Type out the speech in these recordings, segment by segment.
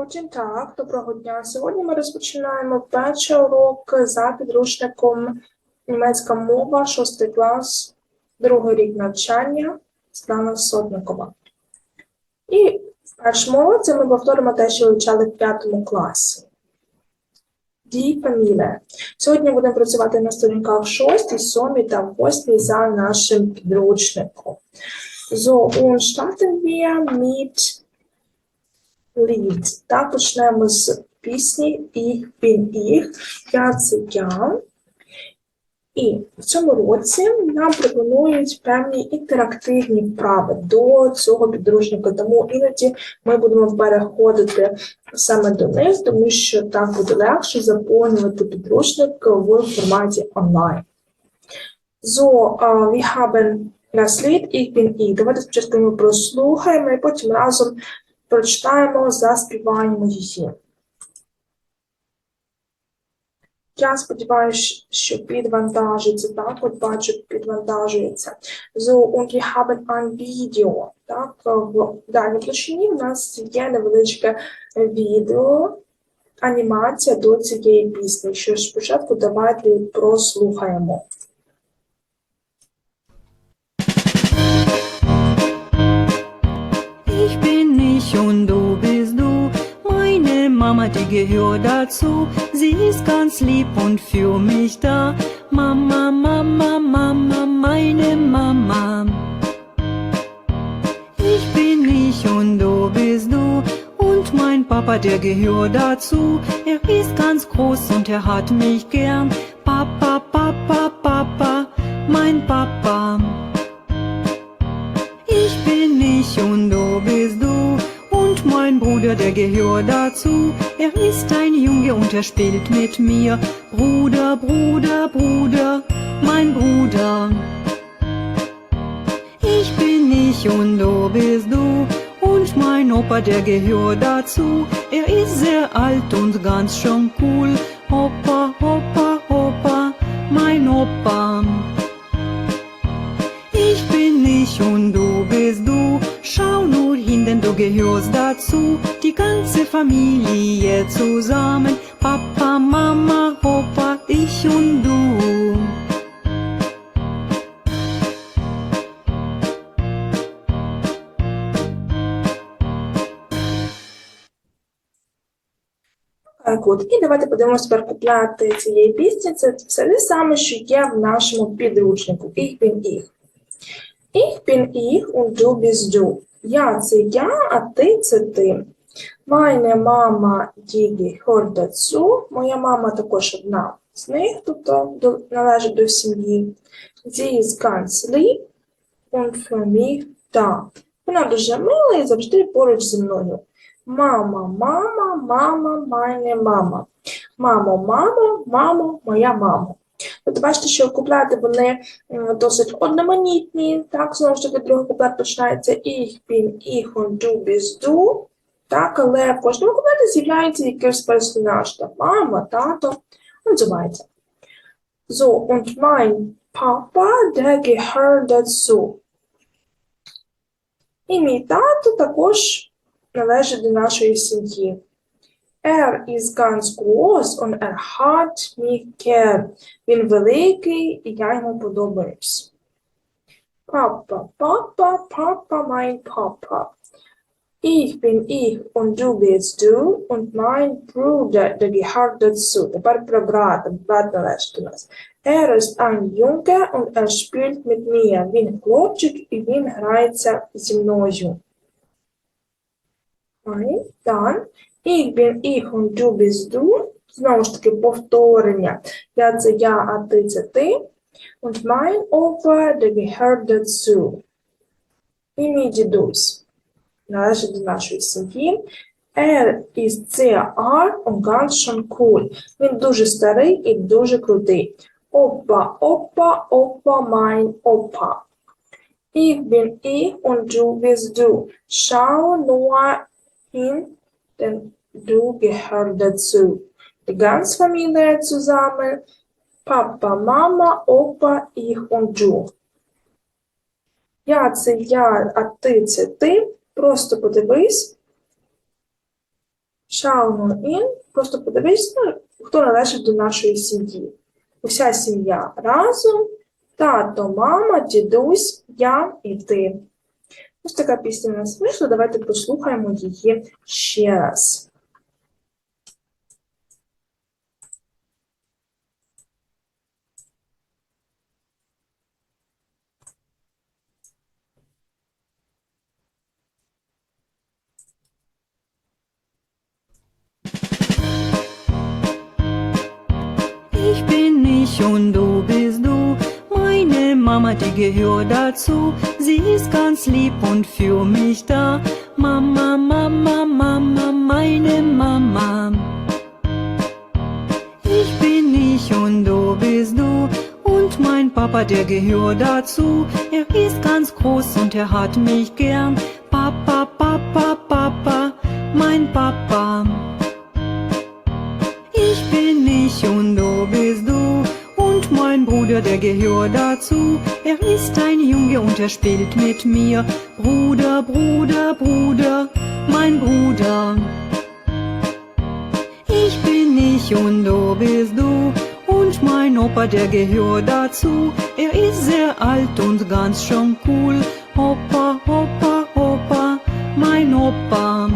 Guten Tag, доброго дня. Сьогодні ми розпочинаємо перший урок за підручником німецька мова, шостий клас, другий рік навчання Світлана Сотникова. І в першому уроці ми повторимо те, що вивчали в п'ятому класі. Die Familie. Сьогодні будемо працювати на сторінках 6, 7 та 8 за нашим підручником. So, und starten wir mit Lied. Так, почнемо з пісні Ich bin ich, я. І в цьому році нам пропонують певні інтерактивні вправи до цього підручника, тому іноді ми будемо переходити саме до них, тому що так буде легше заповнювати підручник в форматі онлайн. So, uh, wir haben das Lied Ich bin ich. Давайте спочатку ми прослухаємо і потім разом прочитаємо, заспіваємо її. Я сподіваюся, що підвантажиться, так, от бачу, підвантажується. So, und wir haben ein Video, так, в даній площині в нас є невеличке відео, анімація до цієї пісні. Що ж спочатку давайте прослухаємо. Mama, die gehört dazu. Sie ist ganz lieb und für mich da. Mama, Mama, Mama, meine Mama. Ich bin ich und du bist du. Und mein Papa, der gehört dazu. Er ist ganz groß und er hat mich gern. Papa, Papa, Papa, mein Papa. Ich bin ich und du bist du. Bruder, der gehört dazu. Er ist ein Junge und er spielt mit mir. Bruder, Bruder, Bruder, mein Bruder. Ich bin ich und du bist du. Und mein Opa, der gehört dazu. Er ist sehr alt und ganz schön cool. Opa, Opa, Opa, mein Opa. Gehörst dazu. Die ganze Familie zusammen. Papa, Mama, Opa, ich und du. От. І давайте подивимося тепер купляти цієї пісні. Це все те саме, що є в нашому підручнику. Ich bin ich. Ich bin ich und du bist du. Я це я, а ти це ти. Mama die gehört dazu. Моя мама також одна з них, тобто належить до сім'ї. Und für mich da. Вона дуже мила і завжди поруч зі мною. Мама, мама, мама, meine мама. Мамо, мамо, мамо, моя мама. От бачите, що куплети вони досить одноманітні. Так, знову ж таки, другий куплет починається ich bin, ich und du bist. Так, але в кожному куплеті з'являється якийсь персонаж. Так, мама, тато, називається. So, und mein Papa, der gehört dazu. І мій тато також належить до нашої сім'ї. Er ist ganz groß und er hat mich gern. Він великий, і я йому подобаюсь. Папа, папа, папа, mein Papa. Ich bin ich und du bist du und mein Bruder, der gehört dazu. Тепер про брата, брат належить до нас. Er ist ein Junge und er spielt mit mir. Він хлопчик і він грається зі мною. Ой, Так. Ich bin ich und du bist du. Знову ж таки, повторення. Я це я, а ти це ти. Und mein Opa, der gehört dazu. І мій дідусь. Належить до нашої сім'ї. Er ist sehr alt und ganz schön cool. Він дуже старий і дуже крутий. Опа, опа, опа, mein Opa. Ich bin ich und du bist du. Schau nur hin, denn du gehörst dazu. Die ganze Familie zusammen. Papa, Mama, Opa, ich und du. Я це я, а ти це ти. Просто подивись, Schauen in. Просто подивись, ну, хто належить до нашої сім'ї. Уся сім'я разом. Тато, мама, дідусь, я і ти. Ось така пісня у нас вийшла. Давайте послухаємо її ще раз. Meine Mama, die gehört dazu. Sie ist ganz lieb und für mich da. Mama, Mama, Mama, meine Mama. Ich bin ich und du bist du. Und mein Papa, der gehört dazu. Er ist ganz groß und er hat mich gern. Papa, Papa, Papa, mein Papa. Ich bin ich und du bist du. Bruder, der gehört dazu. Er ist ein Junge und er spielt mit mir. Bruder, Bruder, Bruder, mein Bruder. Ich bin ich und du bist du. Und mein Opa, der gehört dazu. Er ist sehr alt und ganz schön cool. Opa, Opa, Opa, mein Opa.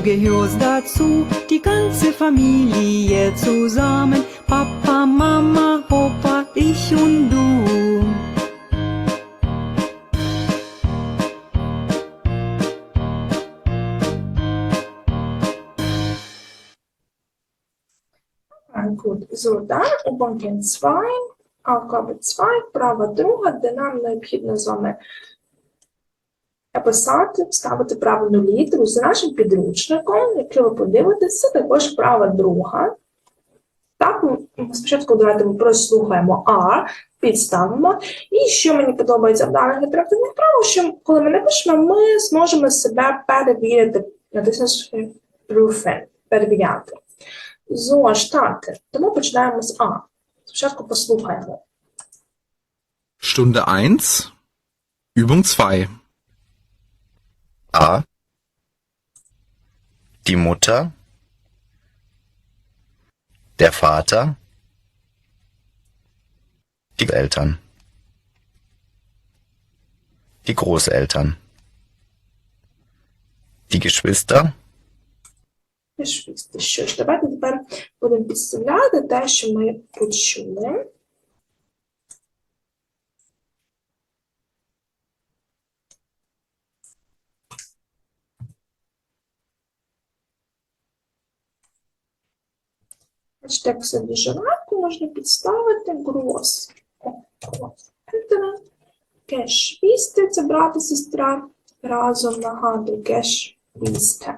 gehörst dazu. Die ganze Familie zusammen. Papa, Mama, Opa, ich und du. Ah, Gut, so dann Übungen 2, Aufgabe 2, права друга, де нам необхідно з вами написати, вставити правильну літеру з нашим підручником. Якщо ви подивитесь, це також права друга. Так, спочатку давайте ми прослухаємо А, підставимо. І що мені подобається в даних інтерактивних правах, що коли ми напишемо, ми зможемо себе перевірити, натиснувши Prüfen, перевіряти. Starten. Тому починаємо з А. Спочатку послухаємо. Stunde 1, Übung 2. A. Die Mutter, der Vater, die Eltern, die Großeltern, die Geschwister, Пішвісти. Що ж, давайте тепер будемо підставляти те, що ми почули. Бачите, дуже легко можна підставити гроз. Гроз. Geschwister – це брат і сестра. Разом нагадую, Geschwister.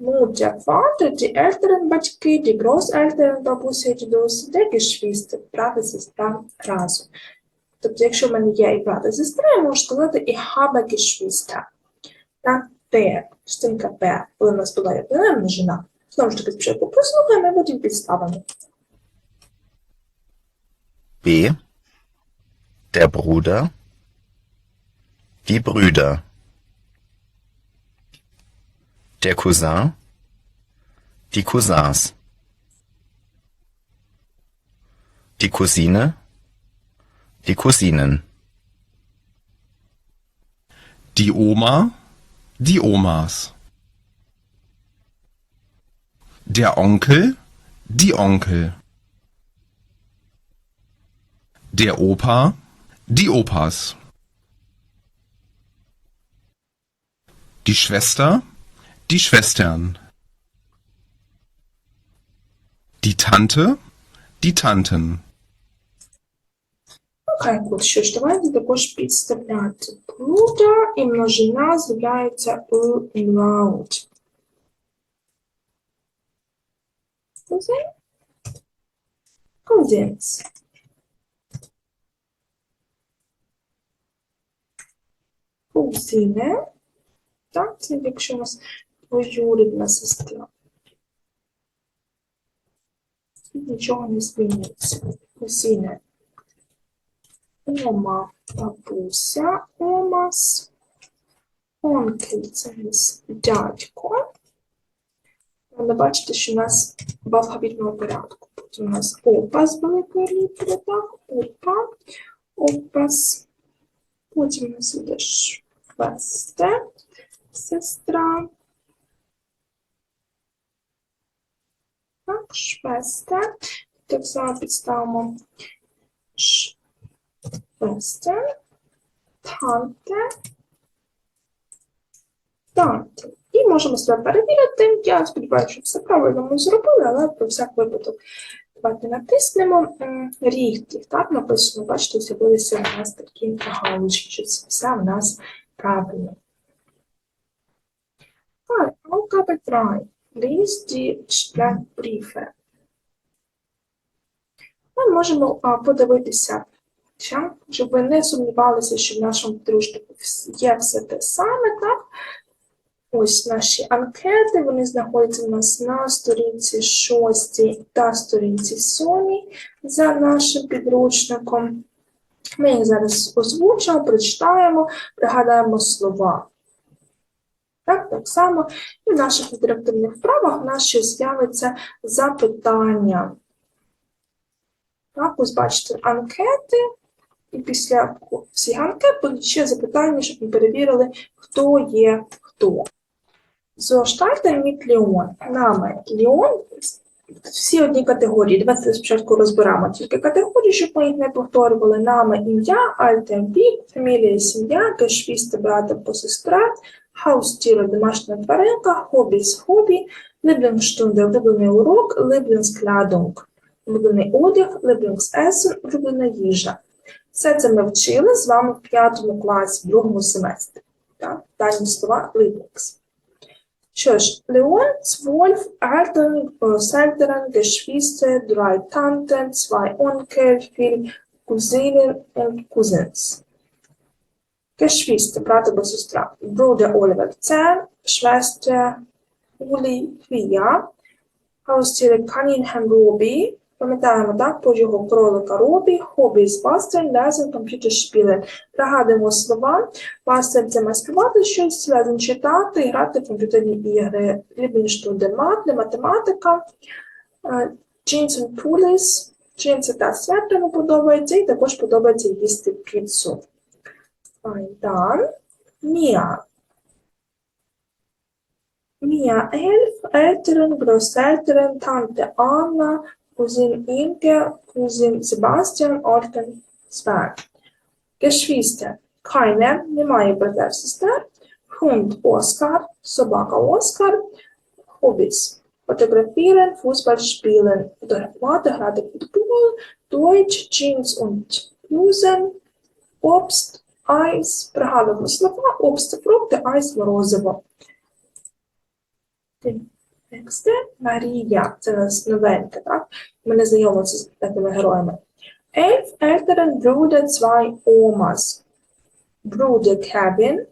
Mutter, Vater, die älteren батьки, die Großeltern, бабуся дідусь, де Geschwister, брат і сестра разом. Тобто, якщо в мене є і брат і сестра, я можу сказати і habe Geschwister. Так, der, частинка Б, коли в нас була єдина множина. Zdąż bez przerwy. Posłuchajmy wodził podstawę. B. Der Bruder. Die Brüder. Der Cousin. Die Cousins. Die Cousine. Die Cousinen. Die Oma. Die Omas Der Onkel, die Onkel. Der Opa, die Opas. Die Schwester, die Schwestern. Die Tante, die Tanten. Окей, от що ж, давайте також підставляти. Бруда і множина з'являється у laut. Кузен? Cousins. Кузини. Так, це якщо у нас двоюрідна сестра. Тут нічого не змінюється. Кузини. Ома бабуся, омас. Онкель це дядько. Але бачите, що у нас в алфавітному порядку. Потім у нас опас великої літери, так, опа, опас. Потім у нас іде швесте, сестра. Так, швесте. Так само підставимо швесте, танте, танте. Можемо себе перевірити. Я сподіваюся, що все правильно ми зробили, але про всяк випадок давайте натиснемо ріхтів. Так, написано, бачите, з'явилися у нас такі галочки, що це все в нас правильно. Так, 3. Lies die Sprachbriefe. Ми можемо подивитися, щоб ви не сумнівалися, що в нашому підручнику є все те саме, так? Ось наші анкети, вони знаходяться у нас на сторінці 6 та сторінці 7 за нашим підручником. Ми їх зараз озвучимо, прочитаємо, пригадаємо слова. Так, так само і в наших інтерактивних вправах в нас ще з'явиться запитання. Так, ось бачите, анкети, і після всіх анкет будуть ще запитання, щоб ми перевірили, хто є хто. So, starten mit Leon. Нами Leon. Всі одні категорії. Давайте спочатку розберемо тільки категорії, щоб ми їх не повторювали. Нами ім'я, вік, фамілія, сім'я, geschwister, брат або сестра, Haustiere, домашня тваринка, Hobbys, хобі, Lieblingsstunde, улюблений урок, Lieblingskleidung, улюблений одяг, Lieblingsessen, улюблена їжа. Все це ми вчили з вами в п'ятому класі, в другому семестрі. Так? Дані слова Lieblings. Leon, zwölf älteren älteren Geschwister, drei Tanten, zwei Onkel, vier Cousinen und Cousins. Geschwister, Brat und Bruder Oliver 10, Schwester Uli 4, Haustiere Kaninchen Ruby, пам'ятаємо, так, його кролика Робі, хобі з Бастерн, Лезен, комп'ютершпілер. Пригадуємо слова. Бастер – це має співати щось, Лезен – читати, грати в комп'ютерні ігри. Lieblingsstunde мати, математика. Е, Jeans and Pullis. Джинси та свят йому подобається, і також подобається їсти піцу. Ай, Dann Mia. Mia elf, Eltern, Großeltern, Tante Anna, Cousin Inge, Cousin Sebastian, Orten zwei. Geschwister. Keine, немає братер сестер. Hund Oskar, собака Оскар. Hobbys. Fotografieren, Fußball spielen, фотографувати, грати в футбол, Deutsch, Jeans und Blusen, Obst, Eis, пригадуємо слова, це фрукти, айс, морозиво. Тексти Марія, це у нас новенька, так? Ми не знайомилися з такими героями. Elf Eltern, Brüder, zwei Omas. Bruder Kevin.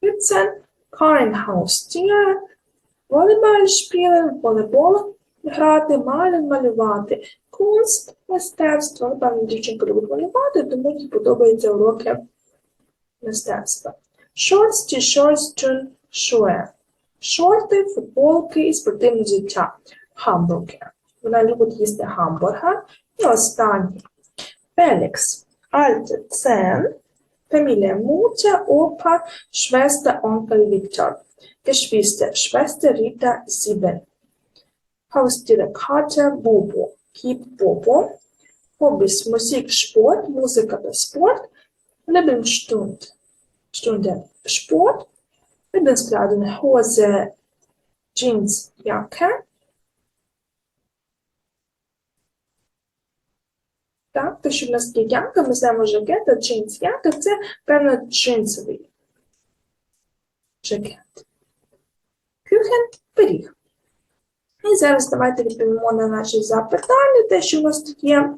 14 kein Haustier. Волейбол spielen, волейбол грати, малювати, малювати. Kunst, мистецтво. Напевно, дівчинка любить малювати, тому їй подобаються уроки мистецтва. Shorts, t-shirts, tun, schuhe. Шорти, футболки і спортивне взуття. Гамбургер. Вона любить їсти гамбургер. І останній. Фелікс. Альтер Цен. Фамілія Мутя, Опа, Schwester, Onkel Victor. Geschwister, Schwester Rita, Sieben. Haustiere Katja, Bobo. Кіт Бобо. Hobbys, Musik, Sport, та спорт. Lieblingsstund. Stunde, Sport. Lieblingskleidung, Hose, Jeans, Jacke. Так, то що в нас є ямка, ми знаємо жакет, а джинс ямка це певно джинсовий жакет. Кюхен пиріг. І зараз давайте відповімо на наші запитання, те, що у нас тут є.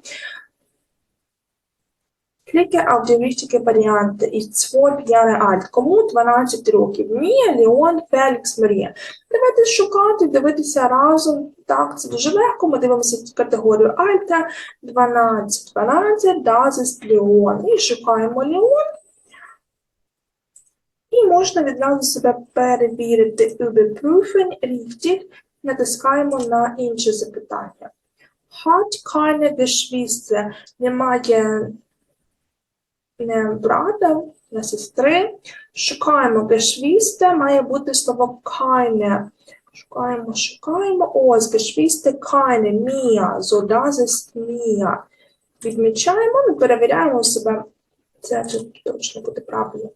Klicke auf die richtige Variante. 12 Jahre alt. Кому 12 років? Мія, Леон, Фелікс, Марія. Давайте шукати, дивитися разом. Так, це дуже легко. Ми дивимося категорію Альта. 12. 12, das ist Leon. І шукаємо Леон. І можна відразу себе перевірити. Überprüfen, richtig. Натискаємо на інше запитання. Hat keine Geschwister. Немає не брата, не сестри. Шукаємо Geschwister, має бути слово keine. Шукаємо, шукаємо. Ось, Geschwister keine, Мія. So, das ist Мія. Відмічаємо, ми перевіряємо себе. Це точно буде правильно.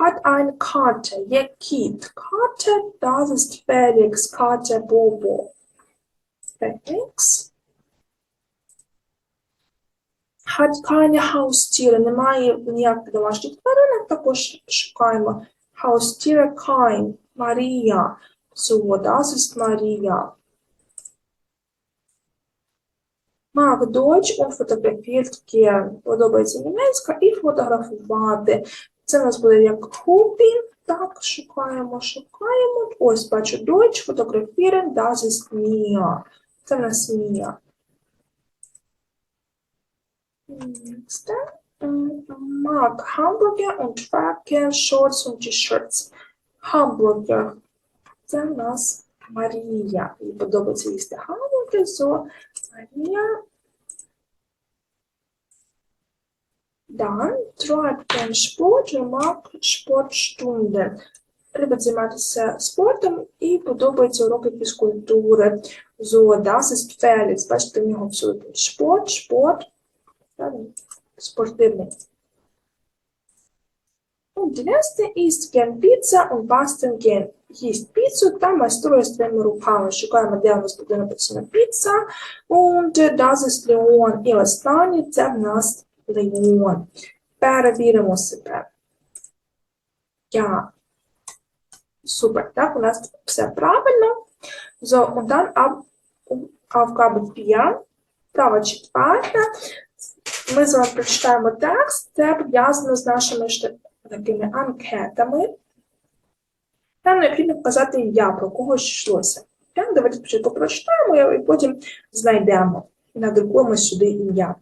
Hat ein Kater, є кіт. Kater, das ist Felix, Kater Bobo. Felix. Keine Haustiere, немає ніяких домашніх тваринок, також шукаємо. Haustiere kein, Марія. Ist Марія. Deutsch und fotografiert gern. Подобається німецька і фотографувати. Це у нас буде як хобі. Так, шукаємо, шукаємо. Ось бачу Deutsch, фотографіруємо, das ist. Це в нас Mia. Nächste. Mm, Mag Hamburger und trage Shorts und T-shirts. Hamburger. Це в нас Марія. Їй подобається їсти гамбургер, so Марія. Dann treibt den Sport und mag Sportstunden. Любить займатися спортом і подобаються уроки фізкультури. So, das ist Felix. Бачите, в нього всюди тут спорт, спорт, правильно? спортивний. Letzte ist gern Pizza und basteln gern. Їсть піцу та майструє своїми руками. Шукаємо, де у нас буде написано піца. Und das ist Leon. І останнє це в нас Leon. Перевіримо себе. Ja. Супер. Так, у нас все правильно. So, und dann ab, Aufgabe 4. Права четверта. Ми з вами прочитаємо текст. Це пов'язано з нашими такими анкетами. Нам необхідно вказати ім'я, про кого йшлося. Так, давайте спочатку прочитаємо і потім знайдемо. І надрукуємо сюди ім'я.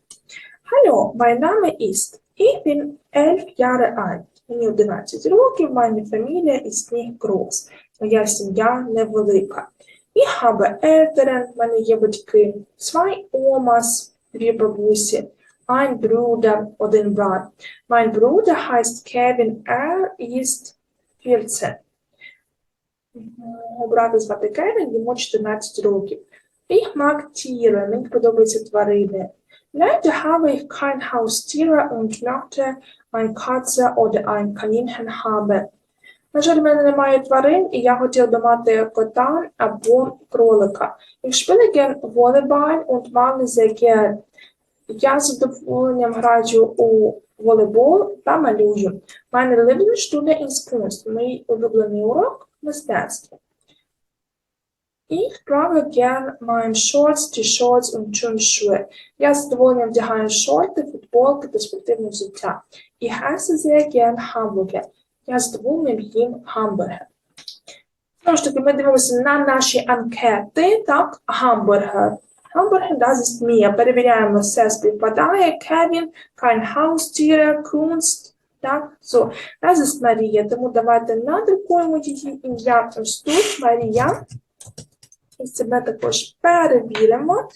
Hallo, mein Name ist. Ich bin elf Jahre alt. Мені 11 років, meine Familie ist nicht groß. Моя сім'я невелика. Ich habe Eltern, в мене є батьки. Zwei Omas, дві бабусі. Ein Bruder, один брат. Mein Bruder heißt Kevin, er ist 14. Мого брата звати Кевін, йому 14 років. Ich mag Tiere, мені подобаються тварини. Leider habe ich kein Haustiere und möchte ein Katze oder ein Kaninchen haben. На жаль, в мене немає тварин, і я хотів би мати кота або кролика. Ich spiele gern Volleyball und mag sehr gern. Я з задоволенням граю у волейбол та малюю. Meine Lieblingsstunde ist Kunst. Мій улюблений урок мистецтво. Ich trage gern mein Shorts, T-shirts und Turnschuhe. Я з задоволенням вдягаю шорти, футболки та спортивне взуття. Ich esse sehr gern Hamburger. Я з задоволенням їм гамбургер. Знову ж таки, ми дивимося на наші анкети. Так, гамбургер. Ist Mia. Перевіряємо, все співпадає. Кевін, kein Haustiere, Kunst. Так, so, das ist Марія. Тому давайте надрукуємо її ім'я ось тут, Марія. І себе також перевіримо.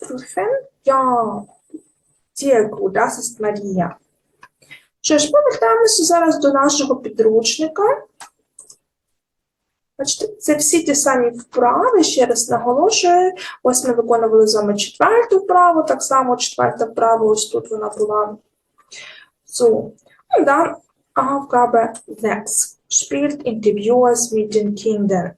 Prüfen. Ja, sehr das ist Марія. Що ж, повертаємося зараз до нашого підручника. Бачите, це всі ті самі вправи, ще раз наголошую. Ось ми виконували з вами четверту вправу, так само четверта вправа, ось тут вона була. So, und Aufgabe 6. Spielt Interviews mit den Kindern.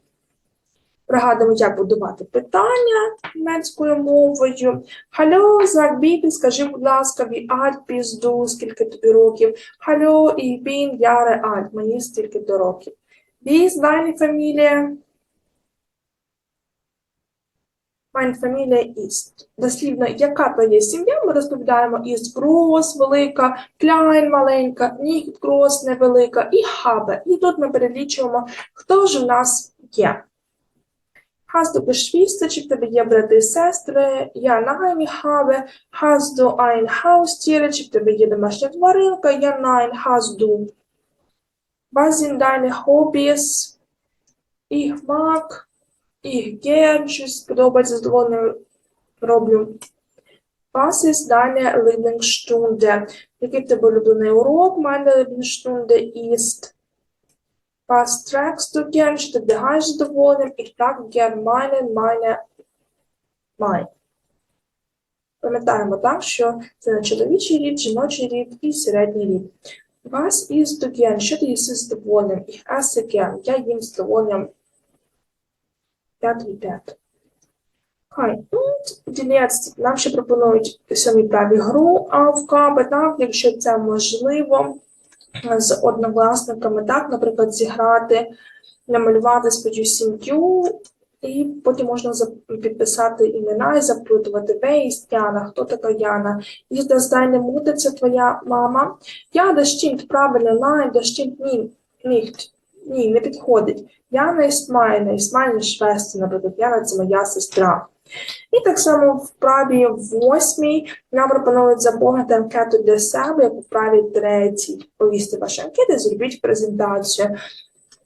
Пригадуємо, як будувати питання німецькою мовою. Hallo, sag bitte, скажи, будь ласка, wie alt bist du, скільки тобі років? Hallo, ich bin Jahre alt, мені стільки до років. Wie ist deine Familie? Meine Familie ist. Дослівно, яка твоя сім'я, ми розповідаємо ist groß, велика, klein, маленька, nicht groß, невелика, і habe. І тут ми перелічуємо, хто ж у нас є. Hast du Geschwister, чи в тебе є брати і сестри? Я nein habe. Hast du ein Haustier, чи в тебе є домашня тваринка? Я nein, hast du. Was sind deine Hobbys? Ich mag. Ich gern, щось подобається, задоволення роблю. Was ist deine Lieblingsstunde? Який в тебе улюблений урок? Meine Lieblingsstunde ist. Was trägst du gern? Що ти вдягаєш задоволенням? Ich trage gern meine, meine, mein. Пам'ятаємо так, що це не чоловічий рід, жіночий рід і середній рід. Was isst du gern? Що ти їси з задоволенням? Ich esse gern. Я їм з 5 і 5. Хай. Die. Нам ще пропонують сьомій праві гру Aufgabe, так, якщо це можливо, з однокласниками, так, наприклад, зіграти, намалювати свою сім'ю, і потім можна підписати імена і запитувати, де є Яна, хто така Яна. Das deine Mutter, це твоя мама. Das stimmt, правильно, das stimmt nie, nicht. Ні, не підходить. Яна ist meine, ist meine Schwester, наприклад, Яна це моя сестра. І так само в праві восьмій нам пропонують заповнити анкету для себе, як у праві третій. Повісти ваші анкети, зробіть презентацію.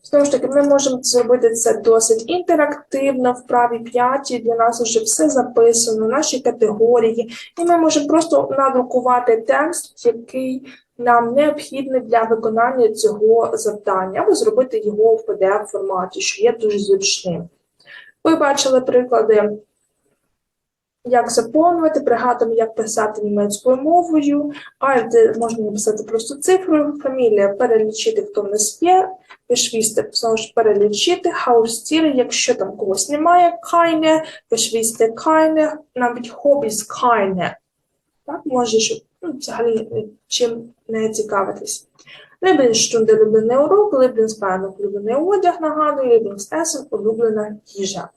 Знову ж таки, ми можемо зробити це досить інтерактивно. В правій п'ятій для нас вже все записано, наші категорії, і ми можемо просто надрукувати текст, який нам необхідний для виконання цього завдання, або зробити його в pdf форматі, що є дуже зручним. Ви бачили приклади, як заповнювати, пригадуємо, як писати німецькою мовою, а де можна написати просто цифру, фамілія, перелічити, хто в нас є, Geschwister, знову ж перелічити, Haustiere, якщо там когось немає, keine, Geschwister, keine, навіть hobbies, keine. Так, можеш ну, взагалі чим не цікавитись. Lieblingsstunde – улюблений урок, Lieblingsbahn – улюблений одяг, нагадую, Lieblingsessen – улюблена їжа.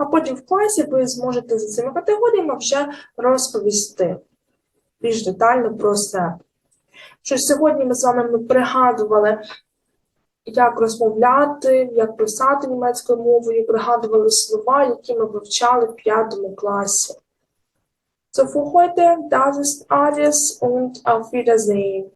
А потім в класі ви зможете за цими категоріями вже розповісти більш детально про себе. Що сьогодні ми з вами ми пригадували, як розмовляти, як писати німецькою мовою, пригадували слова, які ми вивчали в п'ятому класі. So für heute, das ist alles und auf Wiedersehen.